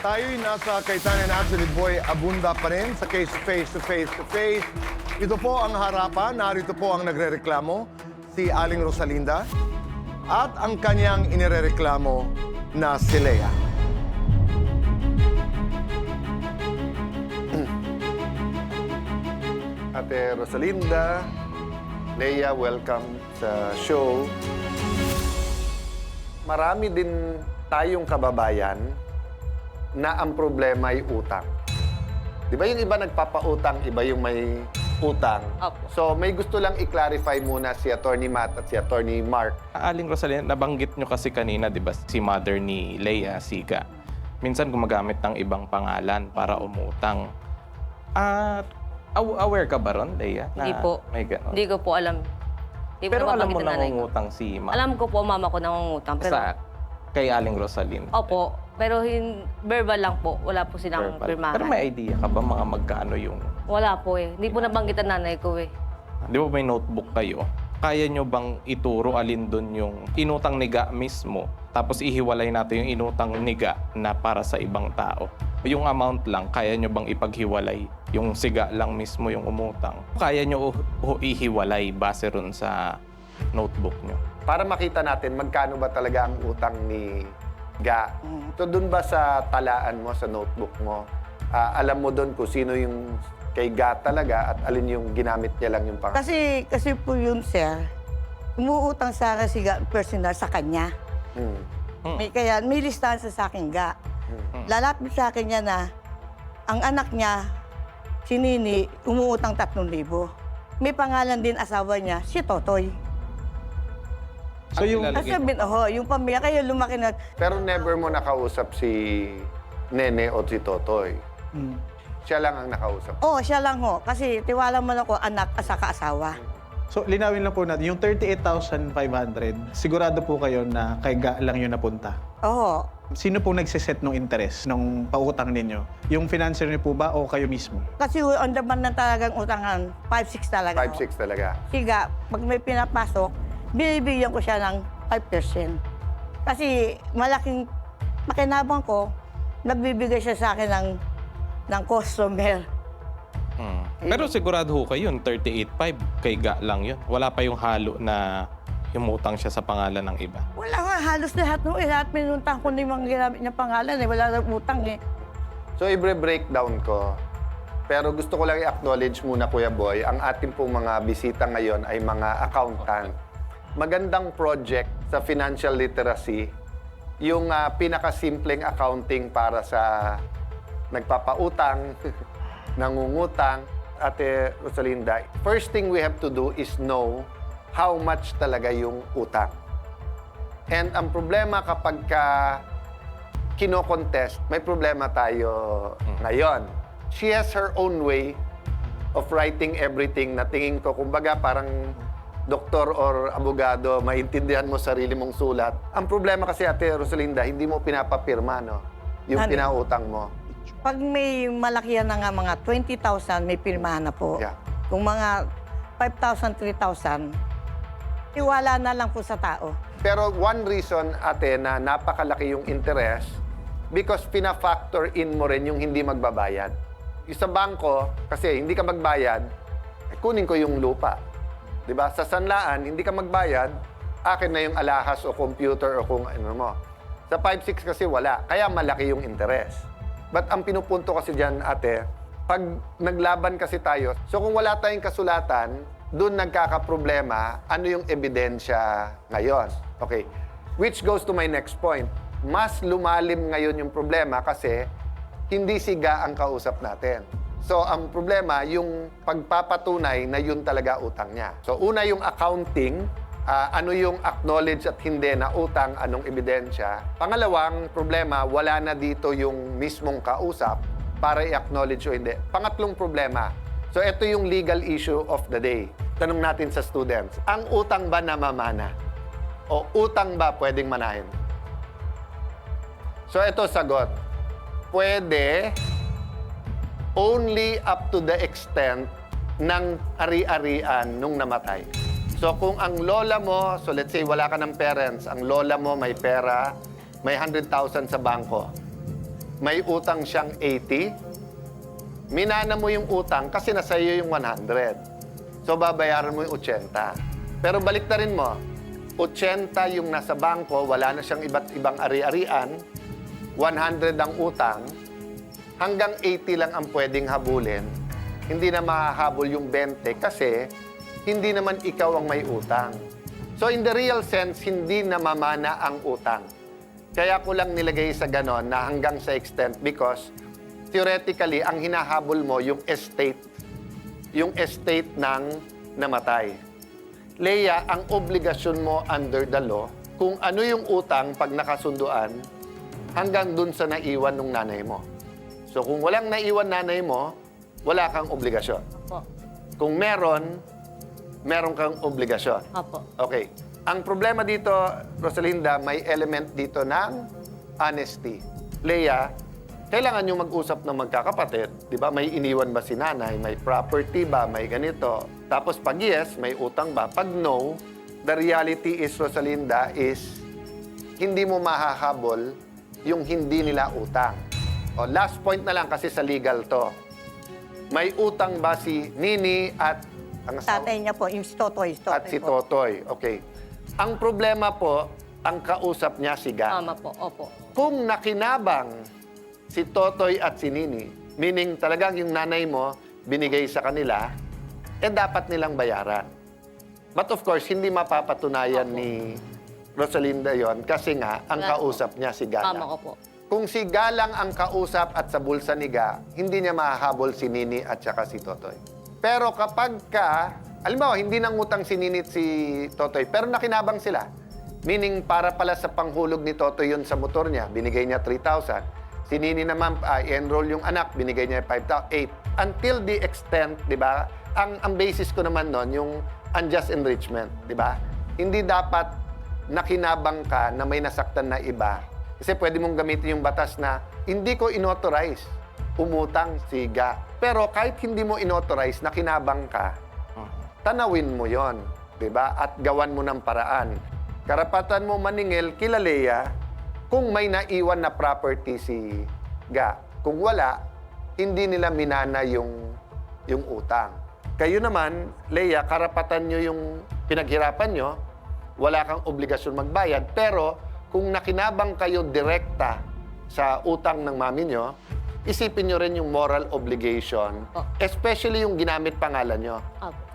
tayo'y nasa Kaitanen Absolute Boy Abunda pa rin sa case face to face to face. Ito po ang harapan, narito po ang nagrereklamo, si Aling Rosalinda, at ang kanyang inirereklamo na si Lea. Ate Rosalinda, Leia, welcome sa show. Marami din tayong kababayan na ang problema ay utang. Di ba yung iba nagpapautang, iba yung may utang? Opo. So may gusto lang i-clarify muna si Attorney Matt at si Attorney Mark. Aling Rosalina, nabanggit nyo kasi kanina, di ba, si mother ni Leia, Siga. Minsan gumagamit ng ibang pangalan para umutang. At aw- aware ka ba ron, Leia? na Hindi po. May ganon? Hindi ko po alam. Hindi po Pero alam mo nababanggit ng nanay ko. nangungutang si ma Alam ko po, mama ko nangungutang. Pero, sa kay Aling Rosalina. Opo. Pero hin, verbal lang po. Wala po silang Verbal. pirmahan. Pero may idea ka ba mga magkano yung... Wala po eh. Hindi po nabanggit ang nanay ko eh. Di ba may notebook kayo? Kaya nyo bang ituro alin doon yung inutang niga mismo? Tapos ihiwalay natin yung inutang niga na para sa ibang tao. Yung amount lang, kaya nyo bang ipaghiwalay? Yung siga lang mismo yung umutang. Kaya nyo u- u- ihiwalay base ron sa notebook nyo. Para makita natin magkano ba talaga ang utang ni Ga. So doon ba sa talaan mo, sa notebook mo, ah, alam mo doon kung sino yung kay Ga talaga at alin yung ginamit niya lang yung pang... Kasi, kasi po yun, sir, umuutang sa akin si Ga personal sa kanya. Hmm. Hmm. May, kaya may listahan sa sa akin, Ga. Hmm. Lalapit sa akin niya na ang anak niya, si Nini, umuutang 3,000. May pangalan din asawa niya, si Totoy. So yung... Kasi bin, oh, yung pamilya, kaya lumaki na, Pero never mo nakausap si Nene o si Totoy. Siya lang ang nakausap. oh, siya lang ho. Kasi tiwala mo lang ko, anak at saka asawa. So, linawin lang po natin, yung 38,500, sigurado po kayo na kay Ga lang yun napunta. Oo. Sino po nagsiset ng interest ng pautang ninyo? Yung financier niyo po ba o kayo mismo? Kasi on the man na talagang utangan, 5-6 talaga. ho. 5-6 talaga. Siga, pag may pinapasok, binibigyan ko siya ng 5%. Kasi malaking pakinabang ko, nagbibigay siya sa akin ng, ng customer. Hmm. Pero sigurado ho kayo, yung 38.5 kay Ga lang yun. Wala pa yung halo na umutang siya sa pangalan ng iba. Wala nga, halos lahat no, eh, lahat pinuntang ko na yung mga ginamit niya pangalan eh. Wala nang utang eh. So, i-breakdown ko. Pero gusto ko lang i-acknowledge muna, Kuya Boy, ang ating pong mga bisita ngayon ay mga accountant. Magandang project sa financial literacy, yung ah, pinakasimpleng accounting para sa nagpapautang, nangungutang, Ate Rosalinda. First thing we have to do is know how much talaga yung utang. And ang problema kapag ka kino-contest, may problema tayo ngayon. She has her own way of writing everything na tingin ko, kumbaga parang doktor or abogado, maintindihan mo sarili mong sulat. Ang problema kasi, Ate Rosalinda, hindi mo pinapapirma, no? Yung Ano? pinautang mo. Pag may malaki yan na nga mga 20,000, may pirmahan na po. Yeah. Kung mga 5,000, 3,000, iwala na lang po sa tao. Pero one reason, ate, na napakalaki yung interest because pina-factor in mo rin yung hindi magbabayad. Yung sa bangko, kasi hindi ka magbayad, eh, kunin ko yung lupa. 'Di ba? Sa sanlaan, hindi ka magbayad, akin na yung alahas o computer o kung ano mo. Sa 5-6 kasi wala, kaya malaki yung interest. But ang pinupunto kasi dyan, ate, pag naglaban kasi tayo, so kung wala tayong kasulatan, doon nagkakaproblema, ano yung ebidensya ngayon? Okay. Which goes to my next point. Mas lumalim ngayon yung problema kasi hindi siga ang kausap natin. So, ang problema, yung pagpapatunay na yun talaga utang niya. So, una yung accounting, ah, ano yung acknowledge at hindi na utang, anong ebidensya. Pangalawang problema, wala na dito yung mismong kausap para i-acknowledge o hindi. Pangatlong problema, so ito yung legal issue of the day. Tanong natin sa students, ang utang ba namamana? O utang ba pwedeng manahin? So ito sagot. Pwede only up to the extent ng ari-arian nung namatay. So kung ang lola mo, so let's say wala ka ng parents, ang lola mo may pera, may 100,000 sa bangko. may utang siyang 80, minana mo yung utang kasi nasa iyo yung 100. So, babayaran mo yung 80. Pero balik na rin mo, 80 yung nasa bangko, wala na siyang iba't ibang ari-arian, 100 ang utang, hanggang 80 lang ang pwedeng habulin, hindi na mahahabol yung 20 kasi hindi naman ikaw ang may utang. So in the real sense, hindi na mamana ang utang. Kaya ko lang nilagay sa ganon na hanggang sa extent because theoretically, ang hinahabol mo yung estate. Yung estate ng namatay. Leia, ang obligasyon mo under the law, kung ano yung utang pag nakasunduan, hanggang dun sa naiwan ng nanay mo. So kung walang naiwan nanay mo, wala kang obligasyon. Opo. Kung meron, meron kang obligasyon. Opo. Okay. Ang problema dito, Rosalinda, may element dito ng honesty. Leia, kailangan nyo mag-usap ng magkakapatid. Di ba? May iniwan ba si nanay? May property ba? May ganito. Tapos pag yes, may utang ba? Pag no, the reality is, Rosalinda, is hindi mo mahahabol yung hindi nila utang. O, last point na lang kasi sa legal to. May utang ba si Nini at ang asawa- Tatay niya po, yung si Totoy. si at Totoy si po. Totoy. Okay. Ang problema po, ang kausap niya si Ga. Tama po. Opo. Kung nakinabang si Totoy at si Nini, meaning talagang yung nanay mo binigay sa kanila, eh dapat nilang bayaran. But of course, hindi mapapatunayan ni Rosalinda yon kasi nga, ang Wala po. kausap niya si Galang. Tama ko po. Kung si Galang ang kausap at sa bulsa ni Ga, hindi niya mahahabol si Nini at saka si Totoy. Pero kapag ka, alam mo, hindi nang utang si Nini at si Totoy, pero nakinabang sila. Meaning, para pala sa panghulog ni Totoy yun sa motor niya, binigay niya 3,000. Si Nini naman, ah, enroll yung anak, binigay niya 5,000, 8. Until the extent, di ba, ang, ang basis ko naman nun, yung unjust enrichment, di ba? Hindi dapat nakinabang ka na may nasaktan na iba. Kasi pwede mong gamitin yung batas na hindi ko inauthorize umutang si Ga. Pero kahit hindi mo inauthorize, nakinabang ka, tanawin mo yon, di ba? At gawan mo ng paraan. Karapatan mo maningil kila Lea kung may naiwan na property si Ga. Kung wala, hindi nila minana yung, yung utang. Kayo naman, Lea, karapatan nyo yung pinaghirapan nyo, wala kang obligasyon magbayad, pero kung nakinabang kayo direkta sa utang ng mami nyo, isipin nyo rin yung moral obligation, Oh. especially yung ginamit pangalan nyo.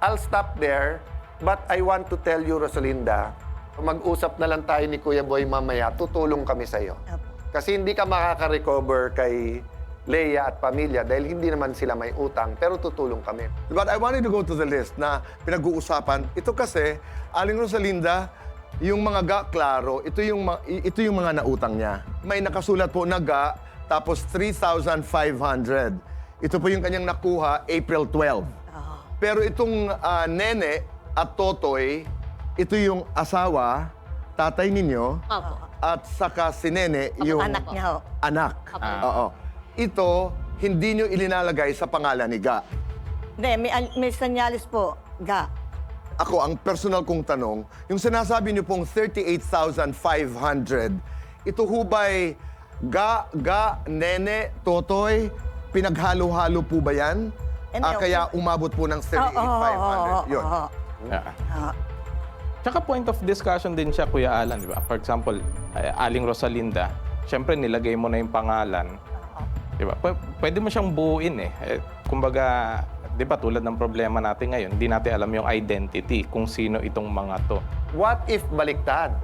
I'll stop there, but I want to tell you, Rosalinda, mag-usap na lang tayo ni Kuya Boy mamaya, tutulong kami sa'yo. Opo. Kasi hindi ka makaka-recover kay Leia at pamilya dahil hindi naman sila may utang, pero tutulong kami. But I wanted to go to the list na pinag-uusapan. Ito kasi, Aling Rosalinda, yung mga ga, klaro, ito yung, ito yung mga nautang niya. May nakasulat po na ga, tapos 3,500. Ito po yung kanyang nakuha April 12. Pero itong ah, nene at totoy, ito yung asawa, tatay ninyo, Opo. at saka si nene, Ang yung anak niya ho. anak. Apo. Oo. Ito, hindi nyo ilinalagay sa pangalan ni Ga. Hindi, may, may sanyalis po. Ga. Ako, ang personal kong tanong, yung sinasabi niyo pong 38,500, ito hubay ga, ga, nene, totoy, pinaghalo-halo po ba yan? Hindi, Ah, okay. kaya umabot po ng 38,500. Yun. oo, Yeah. oo. Tsaka point of discussion din siya, Kuya Alan, di ba? For example, ay, Aling Rosalinda, syempre nilagay mo na yung pangalan. Di ba? Pw- pwede mo siyang buuin eh. eh. Kumbaga, di ba tulad ng problema natin ngayon, hindi natin alam yung identity kung sino itong mga to. What if baliktad?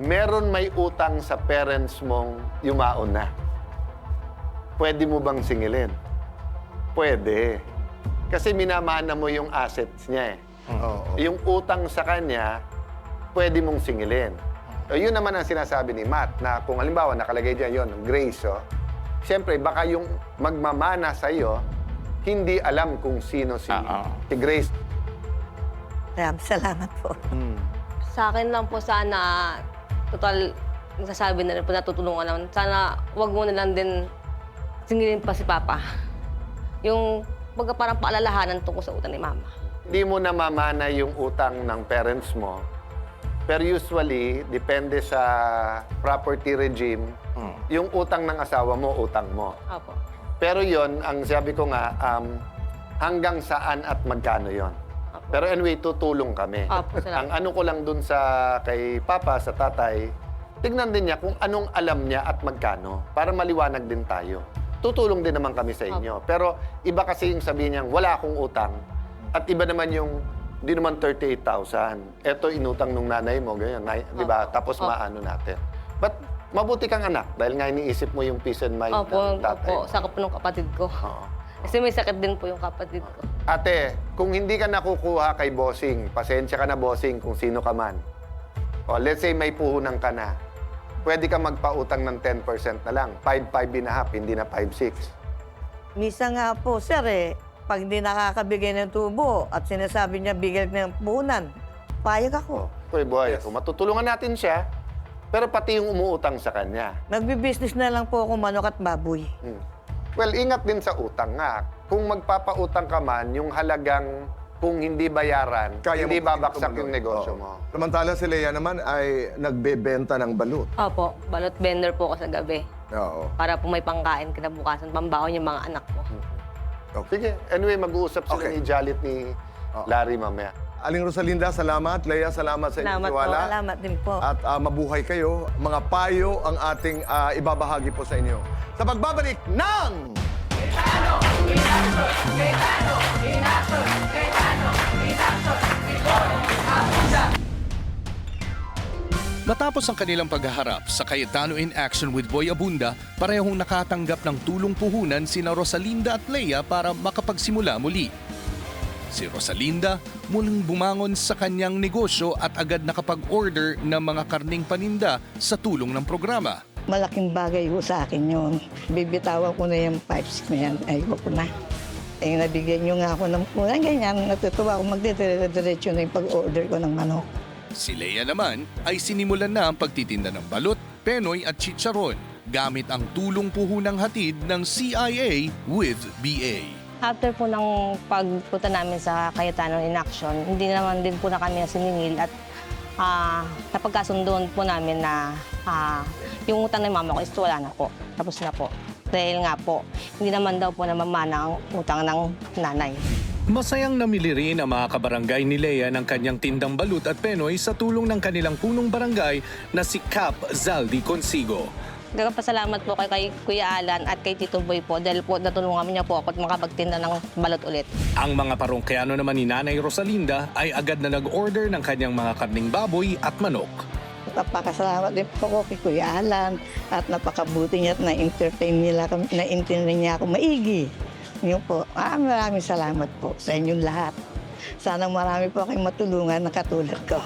Meron may utang sa parents mong yumaon na. Pwede mo bang singilin? Pwede. Kasi minamana mo yung assets niya eh. Oo. Yung utang sa kanya, pwede mong singilin. So, yun naman ang sinasabi ni Matt, na kung halimbawa nakalagay dyan yun, Grace, oh, siyempre, baka yung magmamana sa'yo, hindi alam kung sino si, Ah, ah. si Grace. Maraming salamat po. Sa akin lang po sana, total, nasasabi na rin po, natutulungan naman. Sana wag mo na lang din singilin pa si Papa. Yung pagka parang paalalahanan tungkol sa utang ni Mama. Hindi mo namamana yung utang ng parents mo Pero usually, depende sa property regime, Mm. yung utang ng asawa mo, utang mo. Opo. Pero yon ang sabi ko nga, um, hanggang saan at magkano yon. Pero anyway, tutulong kami. Opo, salamat. ang ano ko lang dun sa kay Papa, sa tatay, tignan din niya kung anong alam niya at magkano para maliwanag din tayo. Tutulong din naman kami sa inyo. Pero iba kasi yung sabihin niya, wala akong utang. At iba naman yung, di naman 38,000. Ito inutang nung nanay mo, ganyan, na- di ba? Tapos Opo. maano natin. But mabuti kang anak dahil nga iniisip mo yung peace and mind Opo, ng tatay. opo. Sakop po ng kapatid ko. Oo. Kasi may sakit din po yung kapatid ko. Ate, kung hindi ka nakukuha kay bossing, pasensya ka na bossing kung sino ka man. O let's say may puhunan ka na. Pwede ka magpautang ng 10% na lang. 5-5 and a half, hindi na 5-6. Misa nga po, sir eh, pag hindi nakakabigay ng tubo at sinasabi niya bigay ng puhunan, payag ako. Uy, boy, kung matutulungan natin siya, pero pati yung umuutang sa kanya. Nagbi-business na lang po ako manok at baboy. Hmm. Well, ingat din sa utang nga. Kung magpapautang ka man, yung halagang kung hindi bayaran, Kaya hindi mo babaksak yung negosyo Oo. mo. Samantala si Lea naman ay nagbebenta ng balut. Opo, balot vendor po ako sa gabi. Oo. Para po may pangkain kinabukasan, pambaon yung mga anak ko. Sige, anyway, mag-uusap sila Okay. ni Jalit ni Oo. Larry mamaya. Aling Rosalinda, salamat. Lea, salamat sa inyong Salamat po. tiwala. Salamat din po. At ah, mabuhay kayo. Mga payo ang ating ah, ibabahagi po sa inyo. Sa pagbabalik ng... Matapos ang kanilang paghaharap sa Cayetano in Action with Boy Abunda, parehong nakatanggap ng tulong puhunan sina Rosalinda at Leia para makapagsimula muli. Si Rosalinda muling bumangon sa kanyang negosyo at agad nakapag-order ng mga karning paninda sa tulong ng programa. Malaking bagay ko sa akin yun. Bibitawan ko na yung pipes na yan. Ayoko ko na. Eh, nabigyan nyo nga ako ng punan, ganyan. Natutuwa ako magdidire-diretso na yung pag-order ko ng manok. Si Leia naman ay sinimulan na ang pagtitinda ng balot, penoy at chicharon gamit ang tulong puhunang hatid ng CIA with BA. After po ng pagpunta namin sa Cayetano in Action, hindi naman din po na kami siningil at ah, napagkasundoon po namin na ah, yung utang ng mama ko is wala na po. Tapos na po. Dahil nga po, hindi naman daw po namamana ang utang ng nanay. Masayang namili rin ang mga kabarangay ni Leia ng kanyang tindang balut at penoy sa tulong ng kanilang punong barangay na si Cap Zaldi Consigo. Nagpasalamat po kay, kay Kuya Alan at kay Tito Boy po dahil po natulungan niya po ako at makapagtinda ng balot ulit. Ang mga parongkayano naman ni Nanay Rosalinda ay agad na nag-order ng kanyang mga karning baboy at manok. Napakasalamat din po ko kay Kuya Alan at napakabuti niya at na-entertain nila kami, na-entertain niya ako maigi. Yun po, ah, maraming salamat po sa inyong lahat. Sana marami po kayong matulungan na katulad ko.